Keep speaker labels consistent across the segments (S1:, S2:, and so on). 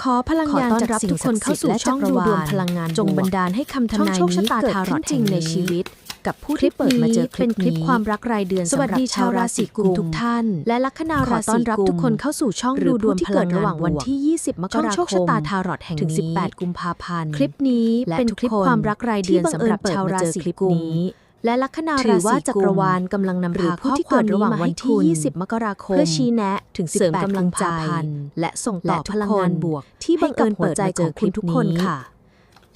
S1: ขอพลังงานจ
S2: รับทุกคนเข้าสู่ช่องดูดวงพลังงาน
S1: จง
S2: บั
S1: นดาลให้คำทนายนี้เกิดขึ้นจริงในชีวิต กับผู้ที่
S2: เปิดมาเจอคลิป
S1: นี้ความรักรายเดือน
S2: สวัสดี
S1: ชาวราศีกุมทุกท่าน
S2: และลัคนาราศีกุมขอ
S1: ต้อนรับทุกคนเข้าสู่ช่องดูดวง
S2: ที่เกิดระหว่างวันที่ 20 มกราคม
S1: โชคชะตาทารอดแห่ง
S2: ถึง 18 กุมภาพันธ์
S1: คลิปนี้เป็นคลิป
S2: ค
S1: วามรักรายเดือนสำหรับชาวราศีกุม และลัคนาราศี
S2: จักรวาล
S1: กำ
S2: ลังนำพาข้อความ
S1: ระหว่างวันที่ 20 มกราคม
S2: เพื่อชี้แนะ
S1: ถึง
S2: เสริมกำลังใจ และส่งต่อพลังงานบวก
S1: ที่บังเอิญเปิดใจเจอคุณ
S2: ทุกคนค่ะ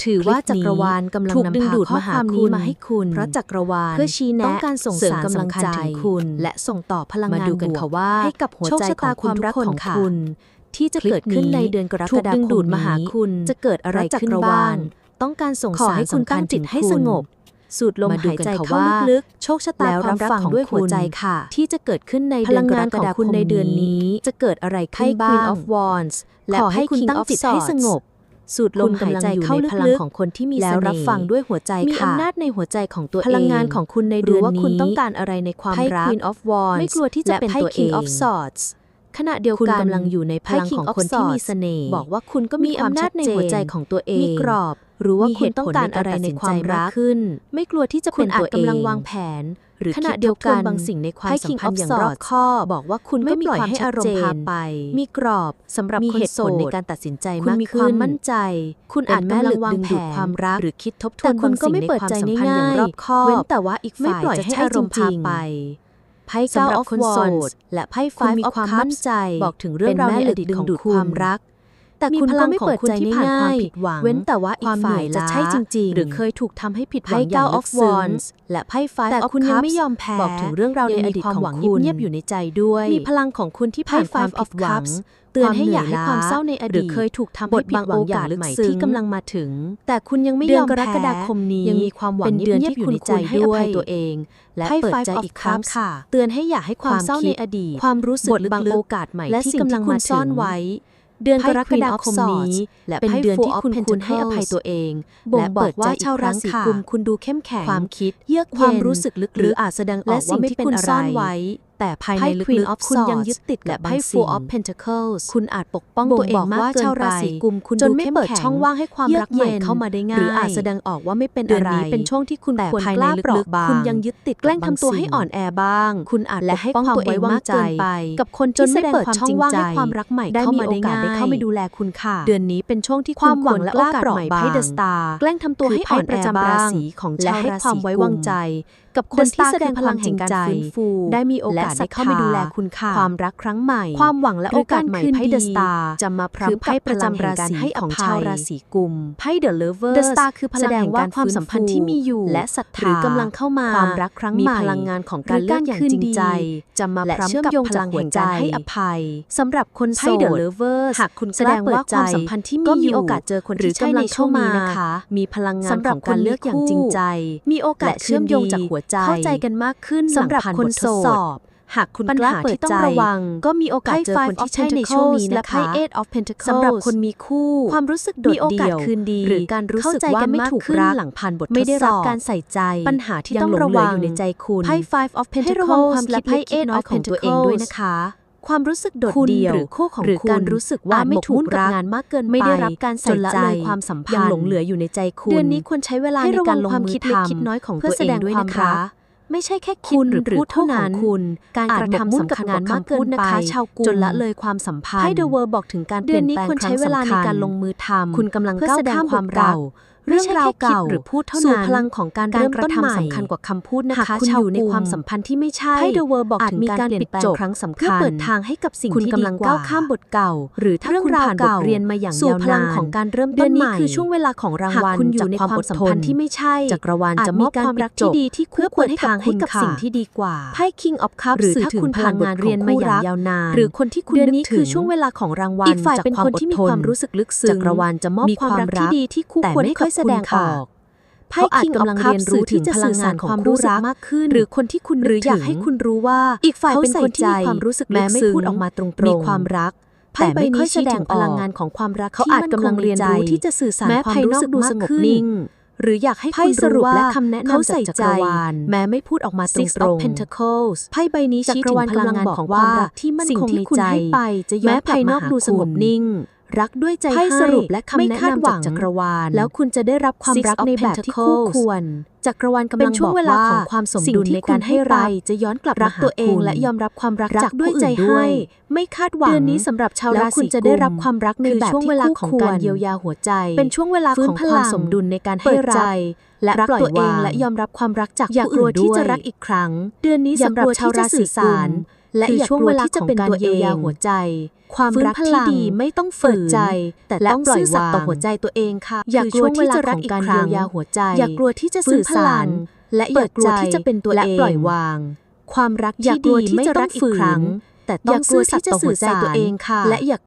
S2: ถือว่าจักรวาลกำลังนำพาข้อความนี้มาให้คุณ
S1: เพราะจักรวาล
S2: เพื่อชี้แนะ
S1: ต้องการส่ง
S2: สา
S1: ร
S2: กำลังใจ
S1: ถึงคุณ
S2: และส่งต่อพลัง
S1: งา
S2: นบว
S1: ก
S2: ให้กับหัวใจของ
S1: ความรักของ
S2: คุ
S1: ณที่จะเกิดขึ้นในเดือนกรกฎา
S2: คม
S1: ถูก
S2: ดึ
S1: ง
S2: ดูดมาหาคุณ
S1: จะเกิดอะไรขึ้นบ้างต้องการส่งสาร
S2: ห้คุณตั้งจิตให้สงบ
S1: สูดลมหายใจเข้าลึกๆโชคชะตาความ
S2: รั
S1: กของ
S2: ด้วย
S1: หัวใจค่ะ ที่จะเกิดขึ้นใน
S2: พลังงานของ
S1: คุ
S2: ณในเดือนนี้
S1: จะเกิดอะไรขึ้นบ้างให้
S2: Queen of Wands และ
S1: ให้คุณตั้งจิตให้สงบสูดลมหายใจเข้าลึก
S2: พลังของคนที่มี
S1: แล้วรับฟังด้วยหัวใจ
S2: มีอำนาจในหัวใจของตัวเอง
S1: พลังงานของคุณในเดือน
S2: นี้ว่าคุณต้องการอะไรในความรักไม่กลัวที่จะเป็นตัวเอง
S1: King ขณะเดียวกัน
S2: กำลังอยู่ในพลังของคนที่มีเสน่ห์
S1: บอกว่าคุณก็มี
S2: อำนาจในหัวใจของตัวเอง
S1: มีกรอบ
S2: รู้ว่าคุณ
S1: ต้
S2: องการอะไรในความรั
S1: กขึ้น
S2: ไม่กลัวที่จะเป็นตัวเอง
S1: กำลังวางแผน หรือ
S2: ขณะเดียวกัน
S1: บางสิ่งในความสัมพันธ์อย่างรอบคอบบอกว่าคุณ
S2: ไม่ปล่อยให้อารมณ์พาไป
S1: มีกรอบสำหรับ
S2: มีเหตุผลในการตัดสินใจมากขึ้น
S1: มีความมั่นใจ คุณอาจกำลังวางแผน
S2: ความรัก
S1: หรือคิดทบทวนบางสิ่งในความสัมพันธ์อย่างรอบคอบ
S2: เว้นแต่ว่าอีกฝ่ายจะ
S1: ให้อารมณ์พาไป ไพ่เก้า
S2: ออ
S1: ฟ
S2: คนโสดและไพ่
S1: ไฟฟ์
S2: อ
S1: อฟคัพ
S2: บอกถึงเรื่องราวในอดีตของค
S1: วามรัก
S2: แต่คุณ
S1: พลัง
S2: ไม่เปิดใจ
S1: ง่ผ่านความผิดหวัง
S2: เว้นแต่ว่า
S1: ความ
S2: ฝ่ายจะใช่จริงๆ
S1: หรือเคยถูกทำให้ผิดหวังอย่างลึกซึ้ง
S2: และไพ่ไฟ
S1: แต่คุณยังไม่ยอมแพ้
S2: บอกถึงเรื่องราวในอดีตของ
S1: ห
S2: คุณ
S1: เงียบอยู่ในใจด้วย
S2: มีพลังของคุณที่ผ่านความผิดหวังเตือนให้อ
S1: ย่า
S2: ให้ความเศร้าในอดีต
S1: หรือเคยถูกทำให้ผิดหวั
S2: ง
S1: อย่า
S2: ง
S1: ลึกซึ้ง
S2: ที่กำลังมาถึง
S1: แต่คุณยังไม่ย
S2: อม
S1: แพ้
S2: กรกฎาคมนี้
S1: ยังมีความหวัง
S2: เป็นเดือนที่คุณควรให้อภัยตัวเอง และเปิดใจอีกครั้งค่ะ
S1: เตือนให้อย่าให้ความเศร้าในอดีตความรู้สึก
S2: บทบังโอกาสใหม่ที่กำลังมา
S1: ซ่อ
S2: เดือนกรกฎาคมนี้ และ
S1: เป็นเดือนที่คุณควรให้อภัยตัวเองและ
S2: บอกว่าชาวราศีกุมคุณดูเข้มแข็ง
S1: ความคิด
S2: เยือก
S1: ความรู้สึกลึก
S2: หรืออาจแสดงออกว่าไม่เป็นอะไรแต่ภายในลึกๆคุณยังยึดติดกับ
S1: ไพ่ Four of Pentacles
S2: คุณอาจปกป้องตัวเองมากเกินไปจนไม่
S1: เปิ
S2: ดช่องว่างให้ความรักใหม่
S1: เข้า
S2: มาได้ง่าย
S1: หรืออาจแสดงออกว่าไม่เป็น
S2: อะ
S1: ไร
S2: เป็นช่วงที่คุณ
S1: แต่ภายใน
S2: ลึ
S1: กๆคุณยังยึดติด
S2: แกล้งทำตัวให้อ่อนแอบ้าง
S1: คุณอาจ
S2: และให้
S1: ป้องตัวเองมากเกินไป
S2: กับคน
S1: จนไม่เปิดช่องว่าง
S2: ให้
S1: ความรักใหม่เข้า
S2: มา
S1: ได้ง่าย
S2: ได้เข้าไปดูแลคุณค่ะ
S1: เดือนนี้เป็นช่วงที่
S2: ความหวังและโอกาสใหม่ไพ่เดอะสตาร์แกล้งทำตัวให้อ่อน
S1: ประาง
S2: และให้ความไว้วางใจกับคนที่แสดงพลัง
S1: แห่
S2: งกา
S1: ร
S2: ฟื้นฟู
S1: ได้มีโอกาส
S2: กษั
S1: ตย์เข้าไปดูแลคุณค่ะ
S2: ความรักครั้งใหม่
S1: ความหวังและโอกาสใหม่ไพ่เดอะสตา
S2: จะมาพร้อมกับ
S1: ประจำราศีของชาวราศีกุมไพ่เดอะเลเวอร์
S2: เดอะตาคือพลัง
S1: แห่
S2: งการ
S1: ความสัมพันธ์ที่มีอยู่
S2: และศรัทธา
S1: หรืกำลังเข้ามา
S2: ความรักครั้งใหม่มี
S1: พลังงานของการเลือกอย่างจริงใจ จะมาพร้อมกับพลังแห่งการให้อภัยสำหรับคนโส
S2: ดเดอะเลเว
S1: หากคุณ
S2: แสดงว่าความสัมพันธ์ที่มีอยู่
S1: โอกาสเจอคนที่ใช่ในช่วงนี้นะคะ มีพลังงานของการเลือกอย่างจริงใจ มีโอกาสเชื่อมโยงจากหัวใจ
S2: เข้าใจกันมากขึ้น
S1: สำหรับคนโส
S2: ด
S1: หากคุณ
S2: ปัญหาที่ต้องระวัง
S1: ก็มีโอกาสเจอคนที่ใช่ในช่วงนี้นะคะสำหรับคนมีคู่
S2: ความรู้สึกโดดเดี่ยว
S1: คืนดี
S2: หรือการรู้สึกว่าไม่ถูกรัก
S1: หลังผ่านบท
S2: ไม่ได้รับการใส่ใจ
S1: ปัญหาที่ต้องระวั
S2: งอยู่ใน
S1: ใจคุณ
S2: ไพ่ five of pentacles
S1: ให้ระวังความคิดเล็กคิดน้อยของตัวเองด้วยนะคะ
S2: ความรู้สึกโดดเดี่ยว
S1: หรือคู่ของคุณ
S2: การรู้สึกว่าไม่
S1: ถู
S2: ก
S1: รัก
S2: งานมากเกินไป
S1: ไม่ได้รับการใส่ใจ
S2: ความสัมพันธ์
S1: ยังหลงเหลืออยู่ในใจคุณ
S2: เดือนนี้ควรใช้เวลา
S1: ใน
S2: การลง
S1: มื
S2: อทำเพื่อแสดงความรัก ไม่ใช่แค่คิ
S1: คุ
S2: ด
S1: ณ
S2: หรือ
S1: หรือ
S2: พูด
S1: คู่
S2: เท่า
S1: ของ
S2: นั้น
S1: คุณ
S2: การ
S1: อาจ
S2: กระ
S1: หมกมุ่
S2: ทำ
S1: น
S2: สำ
S1: กับ
S2: คัญ
S1: งาก
S2: ว่าน
S1: มาก
S2: คำพูด
S1: เกิน
S2: นะคะ
S1: ไป
S2: ชาวกรุง
S1: จนละเลยความสัมพันธ์
S2: ให้ The World บอกถึงการเป
S1: เดื
S2: ลี่
S1: อยน
S2: น
S1: นี้
S2: แปลง
S1: ควร
S2: ค
S1: ใช้
S2: รั้ง
S1: เวลา
S2: สำ
S1: ใน
S2: คัญ
S1: การลงมือทำ
S2: คุณกำลัง
S1: เพื่อ
S2: ก้าว
S1: แสดง
S2: ข้าม
S1: ความ
S2: บทเรา
S1: รัก
S2: เรื่องราวเก่า
S1: ไม่ใช่แค่คิดหรือพูดเท่า
S2: สู่
S1: นั้น
S2: พลังของการ
S1: การ
S2: เริ่ม
S1: กระ
S2: ต้นใหม่
S1: ทำสำคัญกว่าคำพูดนะ
S2: หาก
S1: คะ
S2: คุณ
S1: ชา
S2: อ
S1: ว
S2: ยู่ใน
S1: กรุง
S2: ความสัมพันธ์ที่ไม่ใช่
S1: ให้ The World บอก
S2: อาจ
S1: ถึง
S2: มี
S1: การ
S2: การ
S1: เปลี่
S2: ปิ
S1: ย
S2: ด
S1: นแปลง
S2: จบ
S1: ครั้งสำคัญ
S2: เพื่อเปิดทางให้กับสิ่ง
S1: คุณ
S2: ที่
S1: กำ
S2: ดี
S1: ลัง
S2: กว่า
S1: ก้าวข้ามบทเก่า
S2: หรือถ้า
S1: เรื่อง
S2: คุณ
S1: ราว
S2: ผ่านบ
S1: เก่า
S2: ทเรียนมาอย่าง
S1: สู่
S2: ยาว
S1: พลั
S2: นางน
S1: ของการเริ่ม
S2: เดื
S1: ต้
S2: อน
S1: นให
S2: นี้
S1: ม่
S2: คือช่วงเวลาของราง
S1: หาก
S2: วัล
S1: คุณอยู่
S2: จาก
S1: ใน
S2: ความ
S1: ความ
S2: อด
S1: สั
S2: ท
S1: มพั
S2: น
S1: นธ์ที่
S2: ที่
S1: ไม่
S2: ไม่ใช่
S1: จักรวาล
S2: อาจ
S1: จะ
S2: ม
S1: ม
S2: อ
S1: อ
S2: บบความ
S1: ความ
S2: รั
S1: รั
S2: ก
S1: ก
S2: ที่
S1: ที่
S2: ดี
S1: ดี
S2: ที่
S1: ที่
S2: คู่
S1: คู่
S2: ค
S1: ควว
S2: ร
S1: ร
S2: ให้
S1: ให้
S2: กั
S1: กั
S2: บบคุ
S1: คุณณ
S2: ค่ะ
S1: สิ่งที่ดีกว่า
S2: ไพ่ King of Cups
S1: หรือ
S2: สื่อ
S1: ถ้า
S2: ถึง
S1: คุณ
S2: พลัง
S1: ผ่าน
S2: งาน
S1: บท
S2: เรียนมาอย่าง
S1: ของคู่รัก
S2: ยาวนาน
S1: หรือคนที่คุณ
S2: เดือน
S1: นึก
S2: นี้
S1: ถึ
S2: คืองช่วงเวลาของรางวัล
S1: อีกฝ่าย
S2: จาก
S1: เป็น
S2: ความ
S1: คน
S2: อด
S1: ที่มี
S2: ทน
S1: ความรู้สึกลึกซึ้ง
S2: จักรวาลจะมอบ
S1: มี
S2: ความรัก
S1: ความรัก
S2: ที่ดีที่คู่
S1: แต่
S2: ควร
S1: ไม่
S2: ให้
S1: ค่
S2: กั
S1: อบยแส
S2: คุณ
S1: ดงอ
S2: ค่ะ
S1: อก
S2: ไพ่
S1: เขาอาจ
S2: King
S1: กำ
S2: of
S1: ลัง
S2: Cups
S1: เรียนรู้
S2: สื่อที่
S1: ถึง
S2: จะ
S1: พลั
S2: สื่
S1: ง
S2: องา
S1: น
S2: สาร
S1: ของ
S2: ความ
S1: คู่
S2: รู้สึก
S1: รัก
S2: มากขึ้น
S1: หรือคนที่คุณ
S2: หรือ
S1: นึก
S2: อยาก
S1: ถึง
S2: ให้คุณรู้ว่า
S1: อีกฝ่าย
S2: เขา
S1: เป็น
S2: ใส่
S1: คนที่
S2: ใจ
S1: มีความรู้สึก
S2: แม้
S1: ลึก
S2: ไม่
S1: ซึ้ง
S2: พูดออกมาตรงๆ
S1: มีความรัก
S2: ไพ่
S1: แต่
S2: ใบ
S1: ไม่ค่
S2: นี้
S1: อยแส
S2: ชี้
S1: ด
S2: ถึ
S1: ง
S2: ง
S1: อ
S2: พ
S1: อก
S2: ลังงานของความรัก
S1: เขา
S2: ที่
S1: อาจ
S2: มั่น
S1: กำลัง
S2: ค
S1: เรียน
S2: ใใจ
S1: รู้ที่จะสื่อสาร
S2: แม้
S1: ความ
S2: ภาย
S1: รู้
S2: นอก
S1: สึก
S2: ดู
S1: มาก
S2: สงบ
S1: ขึ้น
S2: นิ่งหรืออยากให้
S1: ไพ่
S2: คุณ
S1: สรุ
S2: รู้
S1: ป
S2: ว่า
S1: และคำแนะนำ
S2: เขาใส่
S1: จากจั
S2: ใจ
S1: กรวาล
S2: แม้ไม่พูดออกมาตร
S1: Six of
S2: ง
S1: Pentacles
S2: ๆไพ่ใบนี้
S1: จั
S2: ชี้
S1: กร
S2: ถึง
S1: วาล
S2: พลัง
S1: กำลัง
S2: งาน
S1: บอก
S2: ของ
S1: ว่า
S2: ความรักที่มั่น
S1: สิ่ง
S2: คง
S1: ที่
S2: ใน
S1: คุณ
S2: ใจ
S1: ให้ไปจะย้อน
S2: แม้ภายนอก
S1: กลับมาหา
S2: ดูสงบ
S1: คุณ
S2: นิ่ง รักด้วยใจ
S1: ไพ่
S2: ให้
S1: สรุปและคำ
S2: ไม่
S1: แนะ
S2: คาด
S1: นำ
S2: หวั
S1: จาก
S2: ง
S1: จักรวาล
S2: แล้วคุณจะได้รับความ
S1: Six
S2: รัก
S1: of
S2: ในแบบที่คู่
S1: Pentacles
S2: ควรจักรวาลกำ
S1: เป็
S2: ลั
S1: น
S2: ง
S1: ช่วง
S2: บอก
S1: เวลา
S2: ว่า
S1: ของความสม
S2: สิ่ง
S1: ดุล
S2: ที่
S1: ในการ
S2: คุณ
S1: ให้รัก
S2: ไปจะย้อนกลับ
S1: รัก
S2: มาหา
S1: ตัวเอง
S2: คุณ
S1: และยอมรับความรัก
S2: รั
S1: จาก
S2: กด้วย
S1: ผู้อื่น
S2: ใจ
S1: ด้วย
S2: ให้ ไม่คาดหวัง
S1: เดือนนี้สำหรับชาว
S2: แล้ว
S1: รา
S2: คุ
S1: ศี
S2: ณจะได้รับความรักใน
S1: คือ
S2: แบบ
S1: ช่วง
S2: ที่
S1: เวลา
S2: คู่
S1: ของ
S2: คว
S1: การเยียวยาหัวใจ
S2: เป็นช่วงเวลา
S1: ฟื้
S2: ข
S1: น
S2: อง
S1: พ
S2: ค
S1: ลั
S2: วาม
S1: ง
S2: สมดุลในการให้
S1: เปิด
S2: รั
S1: ใจ
S2: กและ
S1: รัก
S2: ปล่อย
S1: ตัวเอง
S2: วาง
S1: และยอมรับความรักจาก
S2: อย่า
S1: ผู้
S2: กลัว
S1: อื่น
S2: ที่
S1: ด้วย
S2: จะรักอีกครั้ง
S1: เดือนนี้
S2: อย่า
S1: สำห
S2: ก
S1: รับ
S2: ลัว
S1: ชาวราศี
S2: ที่จะสื่อสาร
S1: กุม
S2: และ
S1: คือ
S2: อย่า
S1: ช่วง
S2: กลัว
S1: เวลา
S2: ที่จะ
S1: ของ
S2: เป็น
S1: การ
S2: ตัวเอง
S1: เยียวยาหัวใจ
S2: ความ
S1: ฟื้น
S2: รัก
S1: พ
S2: ที่
S1: ลัง
S2: ดีไม่ต้อง
S1: เปิ
S2: ฝื
S1: ด
S2: น
S1: ใจ
S2: แต่
S1: และ
S2: ต้อง
S1: ปล่อย
S2: ซื่อสัตย์ต่อ
S1: วาง
S2: หัวใจตัวเองค่ะ
S1: อย่าก
S2: คื
S1: ลัว
S2: ช่วง
S1: ที่
S2: เวลา
S1: จะรัก
S2: ของ
S1: อีก
S2: การ
S1: ครั้
S2: เยีย
S1: ง
S2: วยาหัวใจ
S1: อย่ากลัวที่จะ
S2: ฟื้
S1: สื่
S2: น
S1: อ
S2: พ
S1: สา
S2: ลั
S1: รง
S2: และ
S1: เปิ
S2: อย่า
S1: ด
S2: กลัว
S1: ใจ
S2: ที่จะเป็นตัว
S1: และ
S2: เอง
S1: ปล่อยวาง
S2: ความรัก
S1: อย่า
S2: ที่
S1: กลั
S2: ดี
S1: วที่
S2: ไม่
S1: จะ
S2: ต้
S1: รั
S2: อง
S1: กอีก
S2: ฝื
S1: ครั้
S2: น
S1: ง
S2: แต่
S1: อ
S2: ต้
S1: ย่า
S2: อง
S1: กลั
S2: ซื่
S1: ว
S2: อสัต
S1: ที่
S2: ย์
S1: จะ
S2: ต่อหั
S1: สื่
S2: ว
S1: อ
S2: ใจ
S1: สาร
S2: ตัวเองค่ะ
S1: และอย่า